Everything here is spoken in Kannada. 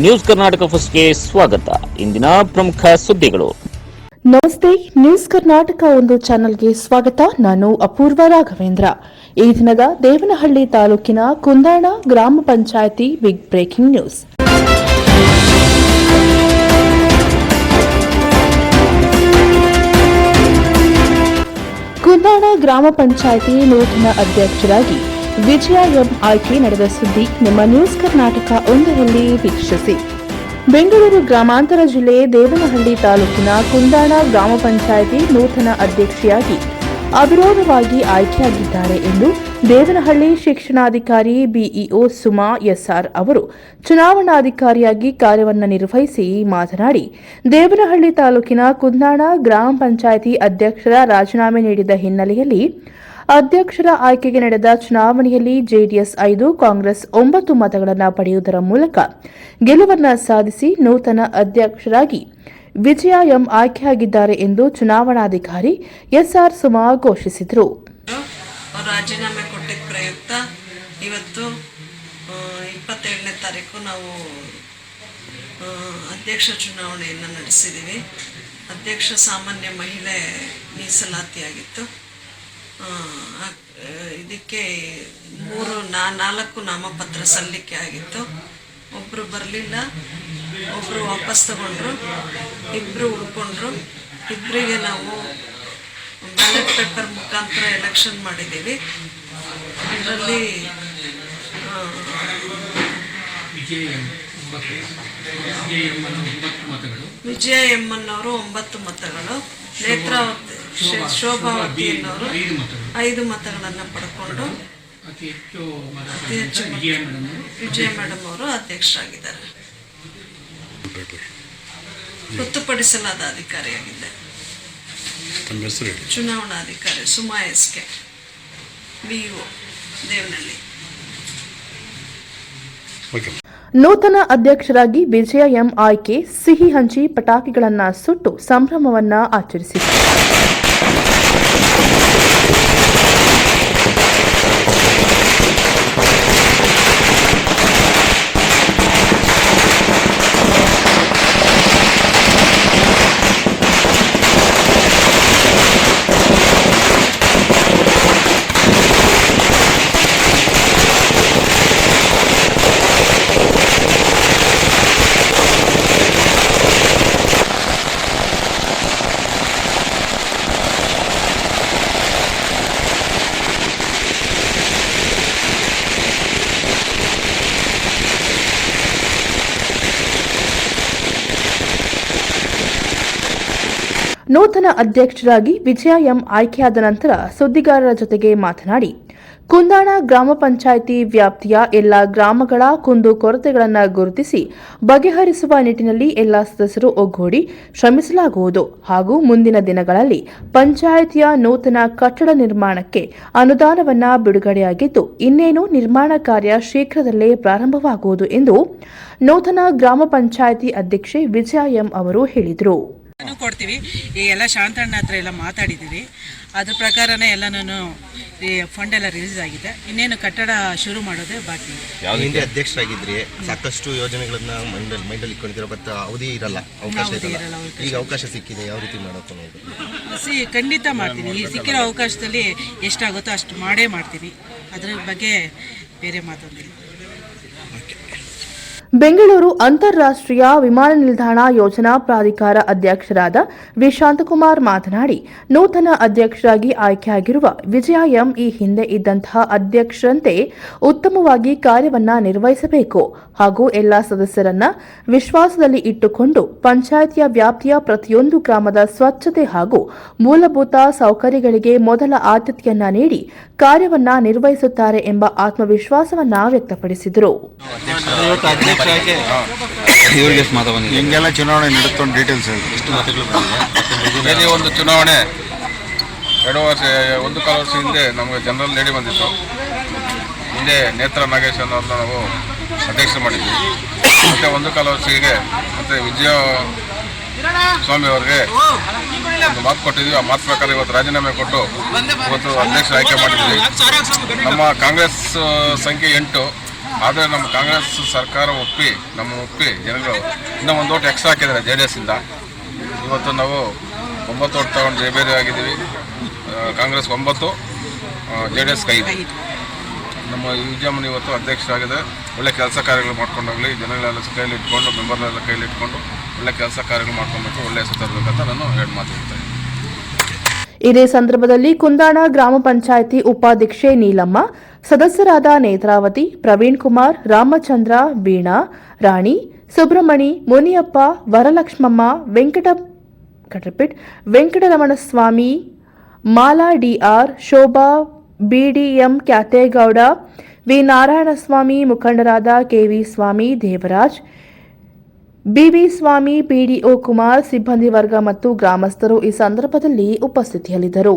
ನ್ಯೂಸ್ ಕರ್ನಾಟಕ ಫಸ್ಟ್ಗೆ ಸ್ವಾಗತ. ಇಂದಿನ ಪ್ರಮುಖ ಸುದ್ದಿಗಳು. ನಮಸ್ತೆ, ನ್ಯೂಸ್ ಕರ್ನಾಟಕ ಒಂದು ಚಾನೆಲ್ಗೆ ಸ್ವಾಗತ. ನಾನು ಅಪೂರ್ವ ರಾಘವೇಂದ್ರ. ಈ ದಿನದ ದೇವನಹಳ್ಳಿ ತಾಲೂಕಿನ ಕುಂದಾಣ ಗ್ರಾಮ panchayat big breaking news Kundana ಗ್ರಾಮ ಪಂಚಾಯಿತಿ ನೂತನ ಅಧ್ಯಕ್ಷರಾಗಿ ವಿಜಯ ಎಂ ಆಯ್ಕೆ ನಡೆದ ಸುದ್ದಿ ನಿಮ್ಮ ನ್ಯೂಸ್ ಕರ್ನಾಟಕ ಒಂದರಲ್ಲಿ ವೀಕ್ಷಿಸಿ. ಬೆಂಗಳೂರು ಗ್ರಾಮಾಂತರ ಜಿಲ್ಲೆ ದೇವನಹಳ್ಳಿ ತಾಲೂಕಿನ ಕುಂದಾಣ ಗ್ರಾಮ ಪಂಚಾಯಿತಿ ನೂತನ ಅಧ್ಯಕ್ಷೆಯಾಗಿ ಅವಿರೋಧವಾಗಿ ಆಯ್ಕೆಯಾಗಿದ್ದಾರೆ ಎಂದು ದೇವನಹಳ್ಳಿ ಶಿಕ್ಷಣಾಧಿಕಾರಿ ಬಿಇಒ ಸುಮಾ ಎಸ್ಆರ್ ಅವರು ಚುನಾವಣಾಧಿಕಾರಿಯಾಗಿ ಕಾರ್ಯವನ್ನು ನಿರ್ವಹಿಸಿ ಮಾತನಾಡಿ, ದೇವನಹಳ್ಳಿ ತಾಲೂಕಿನ ಕುಂದಾಣ ಗ್ರಾಮ ಪಂಚಾಯಿತಿ ಅಧ್ಯಕ್ಷರ ರಾಜೀನಾಮೆ ನೀಡಿದ ಹಿನ್ನೆಲೆಯಲ್ಲಿ ಅಧ್ಯಕ್ಷರ ಆಯ್ಕೆಗೆ ನಡೆದ ಚುನಾವಣೆಯಲ್ಲಿ ಜೆಡಿಎಸ್ ಐದು, ಕಾಂಗ್ರೆಸ್ ಒಂಬತ್ತು ಮತಗಳನ್ನು ಪಡೆಯುವುದರ ಮೂಲಕ ಗೆಲುವನ್ನು ಸಾಧಿಸಿ ನೂತನ ಅಧ್ಯಕ್ಷರಾಗಿ ವಿಜಯ ಎಂ ಆಯ್ಕೆಯಾಗಿದ್ದಾರೆ ಎಂದು ಚುನಾವಣಾಧಿಕಾರಿ ಎಸ್ಆರ್ ಸುಮಾ ಘೋಷಿಸಿದರು. ರಾಜೀನಾಮೆ ಕೊಟ್ಟಿದ್ದ ಪ್ರಯುಕ್ತ ಇವತ್ತು ಇಪ್ಪತ್ತೇಳನೇ ತಾರೀಕು ನಾವು ಅಧ್ಯಕ್ಷ ಚುನಾವಣೆಯನ್ನು ನಡೆಸಿದ್ದೀವಿ ಅಧ್ಯಕ್ಷ ಸಾಮಾನ್ಯ ಮಹಿಳೆ ಮೀಸಲಾತಿಯಾಗಿತ್ತು. ಇದಕ್ಕೆ ಮೂರು ನಾ ನಾಲ್ಕು ನಾಮಪತ್ರ ಸಲ್ಲಿಕೆ ಆಗಿತ್ತು. ಒಬ್ಬರು ಬರಲಿಲ್ಲ. ಒಬ್ಬರು ವಾಪಸ್ ತಗೊಂಡ್ರು. ಇಬ್ಬರು ಉಳ್ಕೊಂಡ್ರು. ಇಬ್ಬರಿಗೆ ನಾವು ಬ್ಯಾಲೆಟ್ ಪೇಪರ್ ಮುಖಾಂತರ ಎಲೆಕ್ಷನ್ ಮಾಡಿದ್ದೀವಿ. ಅದರಲ್ಲಿ ವಿಜಯ ಎಮ್ಮನ್ನವರು ಒಂಬತ್ತು ಮತಗಳು. ನೇತ್ರಾವತಿ ಶೋಭಾವತಿ ಅನ್ನೋರು ಐದು ಮತಗಳನ್ನು ಪಡ್ಕೊಂಡು ಅತಿ ಹೆಚ್ಚು ಮತ ಅತಿ ಹೆಚ್ಚು ವಿಜಯ ಮೇಡಮ್ ಅವರು. ಅಧ್ಯಕ್ಷರಾಗಿದ್ದಾರೆ. ಗೊತ್ತುಪಡಿಸಲಾದ ಅಧಿಕಾರಿಯಾಗಿದೆ ಚುನಾವಣಾಧಿಕಾರಿ Suma S K B Devanahalli. ನೂತನ ಅಧ್ಯಕ್ಷರಾಗಿ ವಿಜಯ ಎಂ ಆಯ್ಕೆ ಸಿಹಿ ಹಂಚಿ ಪಟಾಕಿಗಳನ್ನ ಸುಟ್ಟು ಸಂಭ್ರಮವನ್ನ ಆಚರಿಸಿದರು. ನೂತನ ಅಧ್ಯಕ್ಷರಾಗಿ ವಿಜಯ ಎಂ ಆಯ್ಕೆಯಾದ ನಂತರ ಸುದ್ದಿಗಾರರ ಜೊತೆಗೆ ಮಾತನಾಡಿ, ಕುಂದಾಣ ಗ್ರಾಮ ಪಂಚಾಯಿತಿ ವ್ಯಾಪ್ತಿಯ ಎಲ್ಲ ಗ್ರಾಮಗಳ ಕುಂದು ಕೊರತೆಗಳನ್ನು ಗುರುತಿಸಿ ಬಗೆಹರಿಸುವ ನಿಟ್ಟಿನಲ್ಲಿ ಎಲ್ಲ ಸದಸ್ಯರು ಒಗ್ಗೂಡಿ ಶ್ರಮಿಸಲಾಗುವುದು ಹಾಗೂ ಮುಂದಿನ ದಿನಗಳಲ್ಲಿ ಪಂಚಾಯಿತಿಯ ನೂತನ ಕಟ್ಟಡ ನಿರ್ಮಾಣಕ್ಕೆ ಅನುದಾನವನ್ನ ಬಿಡುಗಡೆಯಾಗಿದ್ದು, ಇನ್ನೇನು ನಿರ್ಮಾಣ ಕಾರ್ಯ ಶೀಘ್ರದಲ್ಲೇ ಪ್ರಾರಂಭವಾಗುವುದು ಎಂದು ನೂತನ ಗ್ರಾಮ ಪಂಚಾಯಿತಿ ಅಧ್ಯಕ್ಷೆ ವಿಜಯ ಎಂ ಅವರು ಹೇಳಿದರು. ಕೊಡ್ತೀವಿ. ಈ ಎಲ್ಲ ಶಾಂತಣ್ಣ ಹತ್ರ ಎಲ್ಲ ಮಾತಾಡಿದ್ದೀವಿ. ಅದ್ರ ಪ್ರಕಾರನೇ ಎಲ್ಲ ನಾನು ಈ ಫಂಡ್ ಎಲ್ಲ ರಿಲೀಸ್ ಆಗಿದೆ. ಇನ್ನೇನು ಕಟ್ಟಡ ಶುರು ಮಾಡೋದೇ ಬಾಕಿ. ಯಾವ ಹಿಂದೆ ಅಧ್ಯಕ್ಷರಾಗಿದ್ರಿ ಸಾಕಷ್ಟು ಯೋಜನೆಗಳನ್ನ ಮೈಂಡಲ್ಲಿ ಮೈಂಡಲ್ಲಿ ಇಟ್ಕೊಂಡಿದ್ದೀರ ಬಟ್ ಅವಧಿ ಇರಲ್ಲ ಅವಕಾಶ ಇರಲ್ಲ. ಈಗ ಅವಕಾಶ ಸಿಕ್ಕಿದೆ ಯಾವ ರೀತಿ ಮಾಡೋಕೆ ಅನ್ನೋದು? ಸಿ ಖಂಡಿತ ಮಾಡ್ತೀನಿ. ಈ ಸಿಕ್ಕಿರೋ ಅವಕಾಶದಲ್ಲಿ ಎಷ್ಟಾಗುತ್ತೋ ಅಷ್ಟು ಮಾಡೇ ಮಾಡ್ತೀನಿ. ಅದ್ರ ಬಗ್ಗೆ ಬೇರೆ ಮಾತೊಂದಿಲ್ಲ. ಬೆಂಗಳೂರು ಅಂತಾರಾಷ್ಟ್ರೀಯ ವಿಮಾನ ನಿಲ್ದಾಣ ಯೋಜನಾ ಪ್ರಾಧಿಕಾರ ಅಧ್ಯಕ್ಷರಾದ ವಿಶಾಂತಕುಮಾರ್ ಮಾತನಾಡಿ, ನೂತನ ಅಧ್ಯಕ್ಷರಾಗಿ ಆಯ್ಕೆಯಾಗಿರುವ ವಿಜಯ ಎಂ ಈ ಹಿಂದೆ ಇದ್ದಂತಹ ಅಧ್ಯಕ್ಷರಂತೆ ಉತ್ತಮವಾಗಿ ಕಾರ್ಯವನ್ನ ನಿರ್ವಹಿಸಬೇಕು ಹಾಗೂ ಎಲ್ಲ ಸದಸ್ಯರನ್ನ ವಿಶ್ವಾಸದಲ್ಲಿ ಇಟ್ಟುಕೊಂಡು ಪಂಚಾಯಿತಿಯ ವ್ಯಾಪ್ತಿಯ ಪ್ರತಿಯೊಂದು ಗ್ರಾಮದ ಸ್ವಚ್ಛತೆ ಹಾಗೂ ಮೂಲಭೂತ ಸೌಕರ್ಯಗಳಿಗೆ ಮೊದಲ ಆದ್ಯತೆಯನ್ನ ನೀಡಿ ಕಾರ್ಯವನ್ನ ನಿರ್ವಹಿಸುತ್ತಾರೆ ಎಂಬ ಆತ್ಮವಿಶ್ವಾಸವನ್ನ ವ್ಯಕ್ತಪಡಿಸಿದರು. ಇವ್ರಿಗೆ ಮಾತಾ ಬಂದಿದೆ? ಹಿಂಗೆಲ್ಲ ಚುನಾವಣೆ ನಡೀತೊಂದು ಡೀಟೇಲ್ಸ್ ಹೇಳಿ. ಎಷ್ಟು ಮತಗಳು ಒಂದು ಚುನಾವಣೆ. ಎರಡು ವರ್ಷ ಒಂದು ಕಾಲು ವರ್ಷ ಹಿಂದೆ ನಮಗೆ ಜನರಲ್ ಲೇಡಿ ಬಂದಿತ್ತು. ಹಿಂದೆ ನೇತ್ರ ನಾಗೇಶ್ ಅನ್ನೋರನ್ನ ನಾವು ಅಧ್ಯಕ್ಷ ಮಾಡಿದ್ವಿ. ಮತ್ತೆ ಒಂದು ಕಾಲು ವರ್ಷಕ್ಕೆ ಮತ್ತು ವಿಜಯ ಸ್ವಾಮಿ ಅವರಿಗೆ ಒಂದು ಮಾತು ಕೊಟ್ಟಿದ್ವಿ. ಆ ಮಾತು ಪ್ರಕಾರ ಇವತ್ತು ರಾಜೀನಾಮೆ ಕೊಟ್ಟು ಇವತ್ತು ಅಧ್ಯಕ್ಷ ಆಯ್ಕೆ ಮಾಡಿದ್ವಿ. ನಮ್ಮ ಕಾಂಗ್ರೆಸ್ ಸಂಖ್ಯೆ ಎಂಟು. ಆದರೆ ನಮ್ಮ ಕಾಂಗ್ರೆಸ್ ಸರ್ಕಾರ ಒಪ್ಪಿ, ನಮ್ಮ ಒಪ್ಪಿ ಜನಗಳು ಇನ್ನೂ ಒಂದು ಓಟ್ ಎಕ್ಸ್ಟ್ರಾ ಹಾಕಿದ್ದಾರೆ ಜೆ ಡಿ ಎಸ್ಸಿಂದ ಇವತ್ತು ನಾವು ಒಂಬತ್ತು ಓಟ್ ತಗೊಂಡು ಜೆ ಬೇರೆ ಆಗಿದ್ದೀವಿ ಕಾಂಗ್ರೆಸ್ ಒಂಬತ್ತು ಜೆ ಡಿ ಎಸ್ ಕೈದು ನಮ್ಮ ವಿಜಯಮ್ಮನ ಇವತ್ತು ಅಧ್ಯಕ್ಷರಾಗಿದೆ ಒಳ್ಳೆ ಕೆಲಸ ಕಾರ್ಯಗಳು ಮಾಡ್ಕೊಂಡು ಹೋಗಲಿ, ಜನಗಳೆಲ್ಲ ಕೈಲಿ ಇಟ್ಕೊಂಡು, ಮೆಂಬರ್ನೆಲ್ಲ ಕೈಲಿ ಇಟ್ಕೊಂಡು ಒಳ್ಳೆ ಕೆಲಸ ಕಾರ್ಯಗಳು ಮಾಡ್ಕೊಂಡು ಒಳ್ಳೆ ಹೆಸರು ತರಬೇಕಂತ ನಾನು ಮಾತು ಹೇಳ್ತೇನೆ ಇದೇ ಸಂದರ್ಭದಲ್ಲಿ ಕುಂದಾಣ ಗ್ರಾಮ ಪಂಚಾಯಿತಿ ಉಪಾಧ್ಯಕ್ಷೆ ನೀಲಮ್ಮ ಸದಸ್ಯರಾದ Netravati, Praveen Kumar, Ramachandra, Veena, Rani, Subramani, Muniyappa, Varalakshmamma, Venkata repeat Venkataramanaswamy, Mala D R Shobha B D M Kyathegowda, V Narayanaswamy ಮುಖಂಡರಾದ K V Swamy Devaraj B V Swamy PDO Kumar, ಸಿಬ್ಬಂದಿ ವರ್ಗ ಮತ್ತು ಗ್ರಾಮಸ್ಥರು ಈ ಸಂದರ್ಭದಲ್ಲಿ ಉಪಸ್ಥಿತಿಯಲ್ಲಿದ್ದರು.